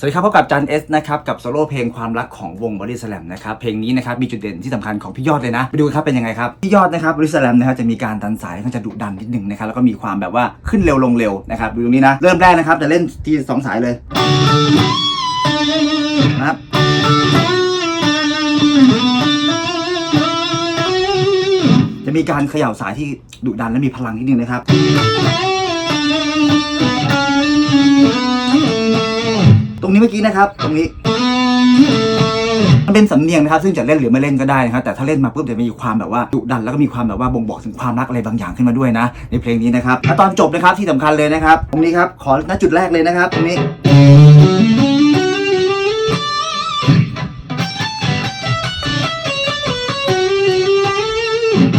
สวัสดีครับพบกับจันเอสนะครับกับโซโล่เพลงความรักของวงบริสแลมนะครับเพลงนี้นะครับมีจุดเด่นที่สำคัญของพี่ยอดเลยนะ ไปดูกันครับเป็นยังไงครับ พี่ยอดนะครับบริสแลมนะครับจะมีการดันสายค่อนข้าจะดุดันนิดนึงนะครับแล้วก็มีความแบบว่าขึ้นเร็วลงเร็วนะครับดูตรงนี้นะ เริ่มแรกนะครับจะเล่นทีสองสายเลยนะครับจะมีการเขย่าสายที่ดุดันและมีพลังนิดนึงนะครับ นี้เมื่อกี้นะครับ ตรงนี้ มันเป็นสำเนียงนะครับ ซึ่งจะเล่นหรือไม่เล่นก็ได้นะครับ แต่ถ้าเล่นมาปุ๊บจะมีความแบบว่าดุดันแล้วก็มีความแบบว่าบ่งบอกถึงความรักอะไรบางอย่างขึ้นมาด้วยนะ ในเพลงนี้นะครับแล้วตอนจบนะครับที่สำคัญเลยนะครับ ตรงนี้ครับขอณจุดแรกเลยนะครับ ตรงนี้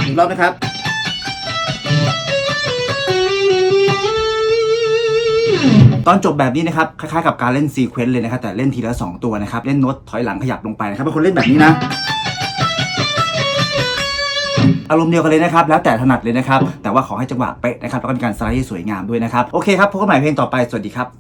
อีกรอบนะครับ ตอนจบแบบนี้นะครับคล้ายๆกับการเล่นซีเควนต์เลยนะครับแต่เล่นทีละ 2 ตัวนะครับเล่นโน้ตถอยหลังขยับลงไปนะครับเป็นคนเล่นแบบนี้นะอารมณ์เดียวกันเลยนะครับ แล้วแต่ถนัดเลยนะครับ แต่ว่าขอให้จังหวะเป๊ะนะครับ แล้วก็มีการสไลด์ที่สวยงามด้วยนะครับ โอเคครับ พบกันใหม่เพลงต่อไป สวัสดีครับ